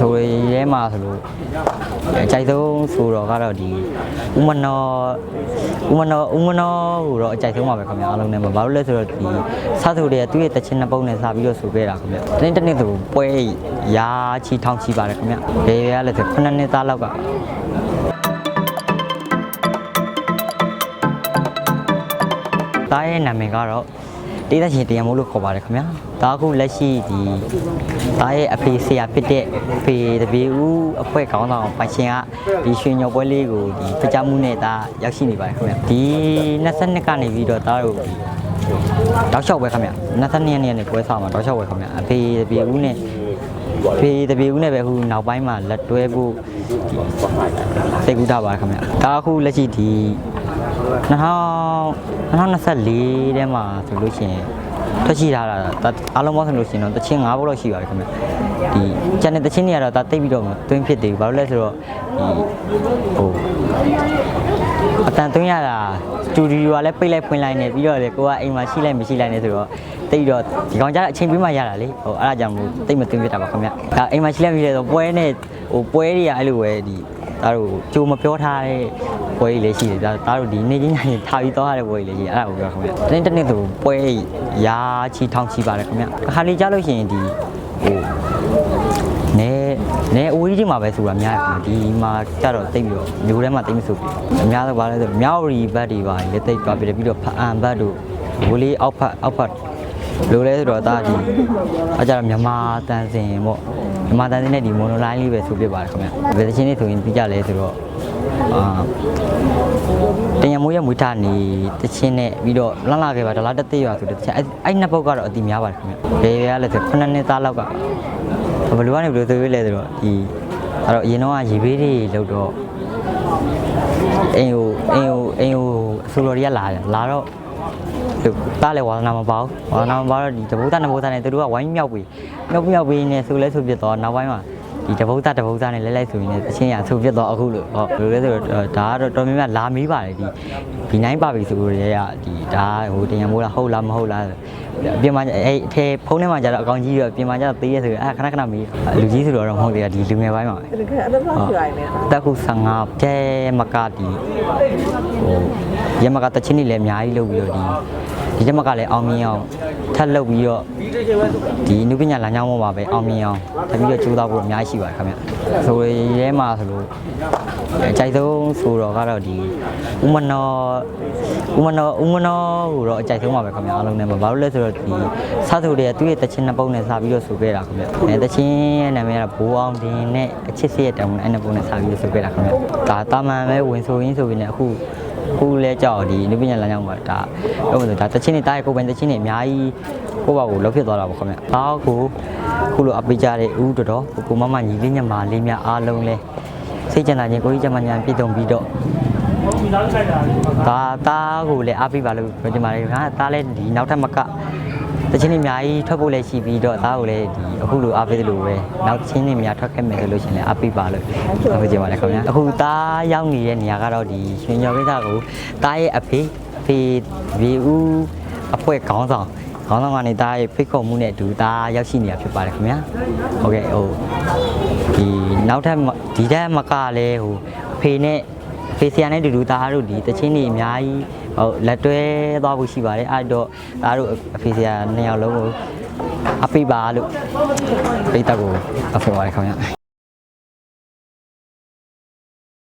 ဆိုရဲမှာဆိုလို့အကြိုက်ဆုံးဆိုတော့ကတော့ဒီဥမနောဥမနောဥမနောကိုတော့အကြိုက်ဆုံးပါပဲခင်ဗျာအားလုံးနဲ့မှာဘာလို့လဲဆိုတော့ဒီစသူတွေကသူ့ရဲ့တချင်းနှစ်ပုတ်နဲ့စာပြီးတော့ဆိုခဲ့တာခင်ဗျာတနေ့တနေ့ဆိုပွဲရာချီထောင်းချီပါတယ်ခင်ဗျာဘယ်ရလဲဆိုခုနှစ်နှစ်သားလောက်ကတားရဲ့နာမည်ကတော့ တေးသက်ရှင်တရားမို့လို့ခေါ်ပါတယ်ခင်ဗျာဒါအခုလက်ရှိဒီတားရဲ့အဖေဆရာဖြစ်တဲ့အဖေတပည့်ဦးအဖွဲ့ခေါင်းဆောင်ပိုင်ရှင်ကဒီရွှေညော်ပွဲလေးကိုဒီဖကြမှုနဲ့ဒါရောက်ရှိနေပါတယ်ခင်ဗျာဒီ22ကနေပြီးတော့တားတို့တောက်လျှောက်ပဲခင်ဗျာ22ရက်နေ့ကနေပွဲဆောင်မှာတောက်လျှောက်ပဲခင်ဗျာအဖေတပည့်ဦးနဲ့ဖေတပည့်ဦးနဲ့ပဲအခုနောက်ပိုင်းမှာလက်တွဲဖို့စိတ်ကူးတာပါခင်ဗျာဒါအခုလက်ရှိဒီ 2024ထဲမှာဆိုလို့ရှိရင်ထွက်ရှိထားတာဒါအားလုံးပေါင်းဆိုလို့ရှိရင်တော့တချင်း၅ဘုတ်လောက်ရှိပါတယ်ခင်ဗျဒီကျန်တဲ့တချင်းတွေကတော့ဒါတိတ်ပြီးတော့မတွင်းဖြစ်သေးဘူးဘာလို့လဲဆိုတော့ဒီဟိုအတန်တွင်းရတာစတူဒီယိုကလည်းပိတ်လိုက်ဖွင့်လိုက်နေပြီးတော့လေကိုကအိမ်မှာရှိလိုက်မရှိလိုက်နေဆိုတော့တိတ်တော့ဒီကောင်ကြတဲ့အချိန်ပြီးမှရတာလေဟိုအဲ့ဒါကြောင့်မို့တိတ်မတွင်းဖြစ်တာပါခင်ဗျဒါအိမ်မှာရှိလိုက်မရှိလိုက်ဆိုပွဲနဲ့ဟိုပွဲတွေကအဲ့လိုပဲဒီ ဒါတို့ကြိုမပြောထားတဲ့ပွဲကြီးလေးရှိတယ်ဒါဒါတို့ဒီနေချင်းညရင်ထားပြီးတော့ရတဲ့ပွဲကြီးလေးရှိတယ်အဲ့ဒါကိုပြောခင်ဗျတနေ့တနေ့ဆိုပွဲရာချီထောင်းချီပါတယ်ခင်ဗျအခါလေးကြားလို့ရှိရင်ဒီဟိုနဲနဲအဝေးကြီးမှာပဲဆိုတာများတယ်ဒီမှာကြတော့တိတ်ပြီးတော့မျိုးထဲမှာတိတ်မဆိုဘူးအများတော့ဗာလဲဆိုမြောက်ရီဘတ်တွေပါလေတိတ်သွားပြီးတော့ပြီးတော့ဖအန်ဘတ်တို့ဝလေးအောက်ဖက်အောက်ဖက် လိုလဲဆိုတော့ဒါဒီအကြတော့မြန်မာတန်စင်ပေါ့မြန်မာတန်စင်နဲ့ဒီမိုနိုလိုင်းလေးပဲဆိုပြပါတယ်ခင်ဗျဘယ်သချင်းလေးဆိုရင်ပြီးကြလဲဆိုတော့အာတင်ရမိုးရမွေးထားနေတချင်းနဲ့ပြီးတော့လှလှခဲ့ပါဒလားတက်သေးရွာဆိုတဲ့တချင်းအဲ့အဲ့နှစ်ပုတ်ကတော့အတိများပါတယ်ခင်ဗျဘယ်ရလဲဆိုခုနှစ်နှစ်သားလောက်ကဘယ်လိုကနေဘယ်လိုသွေးပေးလဲဆိုတော့ဒီအဲ့တော့အရင်တော့ကရေဘေးတွေလောက်တော့အိမ်ကိုအိမ်ကိုအိမ်ကိုအဆိုတော်တွေကလာတယ်လာတော့သူ တားလေဝါသနာမပေါဝါသနာမပေါတော့ဒီတပုတ်တာနဘုတ်တာနဲ့သူတို့ကဝိုင်းမြောက်ပြီးမြောက်မြောက်ပြီးနေဆိုလဲဆိုပြတော့နောက်ပိုင်းမှာဒီတပုတ်တာတပုတ်တာနဲ့လဲလိုက်ဆိုရင်လည်းအချင်းရဆိုပြတော့အခုလို့ဟောဘယ်လိုလဲဆိုတော့ဒါကတော့တော်များများလာမေးပါတယ်ဒီဒီနိုင်ပါပြီဆိုလို့ရဲကဒီဒါဟိုတင်ရမိုးလားဟုတ်လားမဟုတ်လားအပြင်မှာအဲ့အထဲဖုန်းထဲမှာကျတော့အကောင်ကြီးရောအပြင်မှာကျတော့သေးရဲဆိုရင်အဲ့ခဏခဏမေးလူကြီးဆိုတော့မဟုတ်သေးတာဒီလူငယ်ပိုင်းမှာပဲတကယ်အဲ့ဒါမှပြိုင်နေတက်ခု15ကျဲမကတီဟိုရမကတချင်းနေလည်းအများကြီးလုပ်ပြီးတော့ဒီ ဒီရမကလည်းအောင်မြင်အောင်ထပ်လုပ်ပြီးတော့ဒီနုပညာလမ်းကြောင်းပေါ်မှာပဲအောင်မြင်အောင်ထပ်ပြီးတော့ကြိုးစားဖို့အများကြီးရှိပါတယ်ခင်ဗျဆိုရဲမှာဆိုလို့အကြိုက်ဆုံးဆိုတော့ကတော့ဒီဥမနောဥမနောဥမနောကိုတော့အကြိုက်ဆုံးပါပဲခင်ဗျအားလုံးနဲ့မှာဘာလို့လဲဆိုတော့ဒီစသူတွေကသူ့ရဲ့တချင်းနှစ်ပုတ်နဲ့စာပြီးတော့ဆိုခဲ့တာခင်ဗျအဲတချင်းရဲ့နာမည်ကတော့ဘိုးအောင်တင်နဲ့အချစ်စရဲ့တောင်းနဲ့အဲ့နှစ်ပုတ်နဲ့စာပြီးတော့ဆိုခဲ့တာခင်ဗျဒါတာမန်ပဲဝင်ဆိုရင်းဆိုပြီးနေအခု အခုလဲကြောက်ဒီနုပညာလမ်းကြောင်းမှာဒါတော့ဆိုဒါတချင်းနေတားရဲ့ကိုယ်ပိုင်တချင်းတွေအများကြီးကိုယ့်ဘာကိုလောက်ဖြစ်သွားတာပေါ့ခင်ဗျဒါကိုခုလိုအပိကြတဲ့ဦးတော်တော်ကိုမမညီလေးညမလေးများအားလုံးလဲစိတ်ကြံတာချင်းကိုကြီးကြမညာပြည့်စုံပြီးတော့ဒါတားကိုလည်းအားပေးပါလို့ပြောချင်ပါတယ်ငါတားလည်းဒီနောက်ထပ်မက တချင်းတွေအများကြီးထွက်ဖို့လည်းရှိပြီးတော့သားကိုလည်းဒီအခုလိုအားပေးသလိုပဲနောက်ချင်းတွေများထွက်ခဲ့မယ်ဆိုလို့ရှိရင်လည်းအားပေးပါလို့ပြောချင်ပါတယ်ခင်ဗျာအခုသားရောက်နေတဲ့နေရာကတော့ဒီရွှေညော်ကိစ္စကိုသားရဲ့အဖေအဖေဗီဦးအဖွဲ့ခေါင်းဆောင်ခေါင်းဆောင်ကနေသားရဲ့ဖိတ်ခေါ်မှုနဲ့အတူသားရောက်ရှိနေတာဖြစ်ပါတယ်ခင်ဗျာဟုတ်ကဲ့ဟိုဒီနောက်ထပ်ဒီထက်မကလည်းဟိုအဖေနဲ့ ဖေဆီယာနဲ့တူတူသားတို့ဒီတချင်းတွေအများကြီးဟိုလက်တွဲသွားဖို့ရှိပါတယ်အဲ့တော့သားတို့အဖေဆီယာနှစ်ယောက်လုံးကိုအပိပါလို့ပိတ်တော့ကိုအဖေပါရခင်ဗျာ